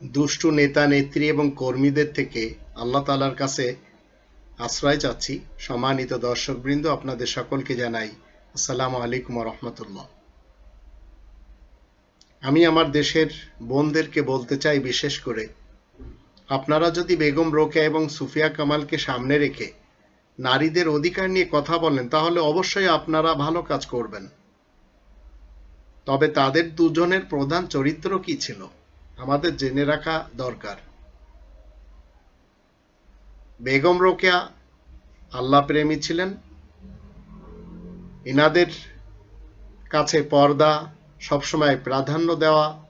দুষ্টু নেতা, নেত্রী এবং কর্মীদের থেকে আল্লাহ তালার কাছে আশ্রয় চাচ্ছি। সম্মানিত দর্শকবৃন্দ, আপনাদের সকলকে জানাই আসসালামু আলাইকুম রহমতুল্লাহ। আমি আমার দেশের বোনদেরকে বলতে চাই বিশেষ করে, আপনারা যদি বেগম রোকেয়া এবং সুফিয়া কামালকে সামনে রেখে নারীদের অধিকার নিয়ে কথা বলেন, তাহলে অবশ্যই আপনারা ভালো কাজ করবেন। তবে তাদের দুজনের প্রধান চরিত্র কি ছিল? আমাদের জেনে রাখা দরকার। বেগম রোকেয়া আল্লাহ প্রেমী ছিলেন। ইনাদের কাছে পর্দা সবসময় প্রাধান্য দেওয়া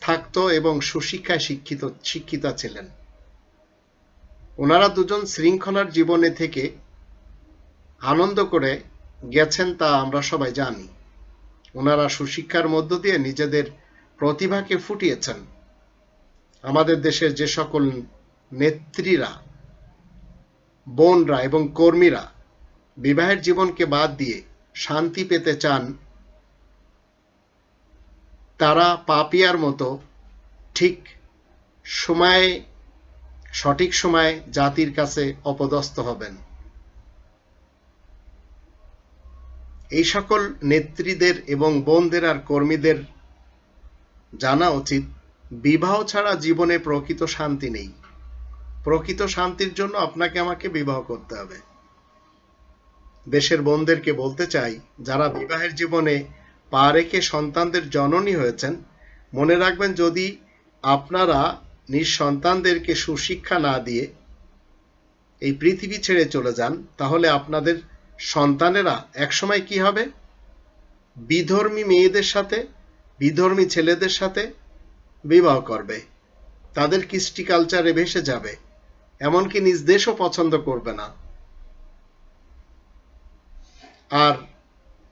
থাকতো এবং সুশিক্ষায় শিক্ষিত, শিক্ষিতা ছিলেন। ওনারা দুজন শৃঙ্খলার জীবনে থেকে আনন্দ করে গেছেন তা আমরা সবাই জানি। ওনারা সুশিক্ষার মধ্য দিয়ে নিজেদের প্রতিভাকে ফুটিয়েছেন। আমাদের দেশের যে সকল নেত্রীরা, বোনরা এবং কর্মীরা বিবাহের জীবনকে বাদ দিয়ে শান্তি পেতে চান, তারা পাপিয়ার মতো ঠিক সময়ে, সঠিক সময়ে জাতির কাছে অপদস্থ হবেন। এই সকল নেত্রীদের এবং বোনদের আর কর্মীদের জানা উচিত বিবাহ ছাড়া জীবনে প্রকৃত শান্তি নেই। প্রকৃত শান্তির জন্য আপনাকে আমাকে বিবাহ করতে হবে। দেশের বোনদেরকে বলতে চাই, যারা বিবাহের জীবনে পা রেখে সন্তানদের জননী হয়েছেন, মনে রাখবেন যদি আপনারা নিজ সন্তানদেরকে সুশিক্ষা না দিয়ে এই পৃথিবী ছেড়ে চলে যান, তাহলে আপনাদের সন্তানেরা একসময় কি হবে? বিধর্মী মেয়েদের সাথে বিধর্মী ছেলেদের সাথে বিবাহ করবে। তাদের কৃষ্টি কালচারে ভেসে যাবে। এমনকি নিজ দেশও পছন্দ করবে না। আর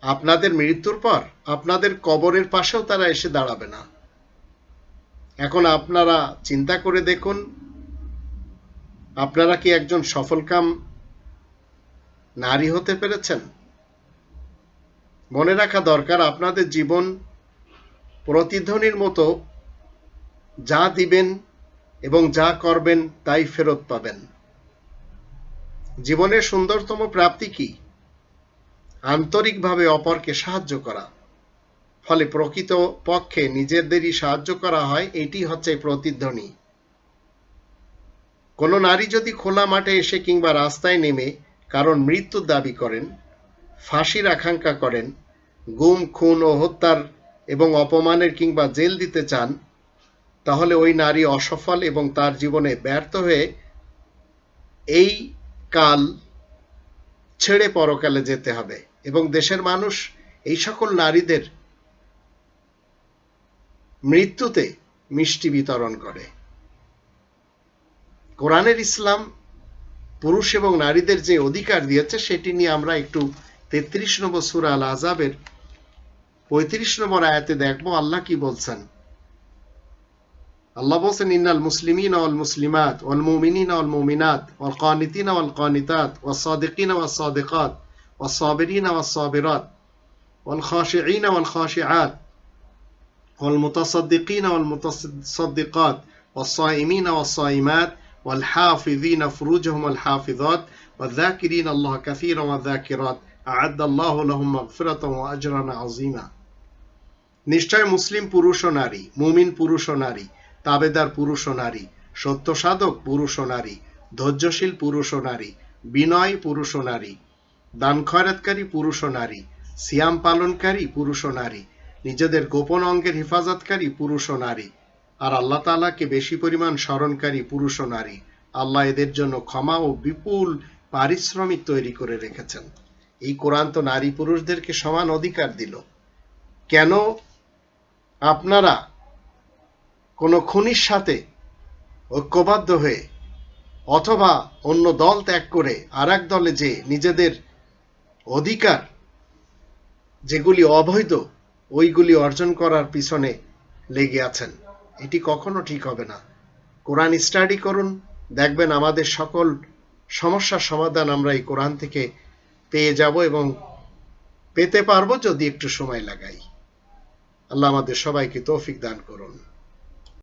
আপনাদের মৃত্যুর পর আপনাদের কবরের পাশেও তারা এসে দাঁড়াবে না। এখন আপনারা চিন্তা করে দেখুন, আপনারা কি একজন সফলকাম নারী হতে পেরেছেন? মনে রাখা দরকার, আপনাদের জীবন প্রতিধ্বনির মতো যা দিবেন এবং যা করবেন তাই ফেরত পাবেন। জীবনের সুন্দরতম প্রাপ্তি কি? আন্তরিকভাবে অপরকে সাহায্য করা। ফলে প্রকৃত পক্ষে নিজেদেরই সাহায্য করা হয়, এটি হচ্ছে প্রতিধ্বনি। কোনো নারী যদি খোলা মাঠে এসে কিংবা রাস্তায় নেমে কারণ মৃত্যুর দাবি করেন, ফাঁসির আকাঙ্ক্ষা করেন, গুম, খুন ও হত্যার এবং অপমানের কিংবা জেল দিতে চান, তাহলে ওই নারী অসফল এবং তার জীবনে ব্যর্থ হয়ে এই কাল ছেড়ে পরকালে যেতে হবে। এবং দেশের মানুষ এই সকল নারীদের মৃত্যুতে মিষ্টি বিতরণ করে। কোরআনের ইসলাম পুরুষ এবং নারীদের যে অধিকার দিয়েছে, সেটি নিয়ে আমরা একটু তেত্রিশ নম্বর সুরা আল আজাবের পঁয়ত্রিশ নম্বর আয়াতে দেখবো আল্লাহ কি বলছেন আল্লাহ বলছেন ইন্নাল মুসলিমিন ওয়াল মুসলিমাত ওয়াল মুমিনিন ওয়াল মুমিনাত ওয়াল কানিতিন ওয়াল কানিতাত ওয়াস সাদিকিন ওয়াস সাদিকাত ওয়াস সাবিরিন ওয়াস সাবিরাত ওয়াল খাশিঈন ওয়াল খাশিআত ওয়াল মুতাসাদ্দিকিন ওয়াল মুতাসাদ্দিকাত ওয়াস সাইমিন ওয়াস সাইমাত والحافظين فروجهم والحافظات والذاكرين الله كثيرا والذاكرات আদ আল্লাহ আজরানা আজিমা নিশ্চয় মুসলিম পুরুষ ও নারী মুমিন পুরুষ ও নারী তাবেদার পুরুষ ও নারী সত্য সাধক পুরুষ ও নারী ধৈর্যশীল পুরুষ ও নারী বিনয় পুরুষ ও নারী দান খয়রাতকারী পুরুষ ও নারী সিয়াম পালনকারী পুরুষ ও নারী নিজেদের গোপন অঙ্গের হেফাজতকারী পুরুষ ও নারী আর আল্লাহ তালাকে বেশি পরিমাণ স্মরণকারী পুরুষ ও নারী আল্লাহ এদের জন্য ক্ষমা ও বিপুল পারিশ্রমিক তৈরি করে রেখেছেন এই কোরআন তো নারী পুরুষদেরকে সমান অধিকার দিল। কেন আপনারা কোনো খুনির সাথে ঐক্যবদ্ধ হয়ে অথবা অন্য দল ত্যাগ করে আর দলে যে নিজেদের অধিকার যেগুলি অবৈধ, ওইগুলি অর্জন করার পিছনে লেগে আছেন, এটি কখনো ঠিক হবে না। কোরআন স্টাডি করুন, দেখবেন আমাদের সকল সমস্যার সমাধান আমরা এই কোরআন থেকে পেয়ে যাব এবং পেতে পারব যদি একটু সময় লাগাই। আল্লাহ আমাদের সবাইকে তৌফিক দান করুন।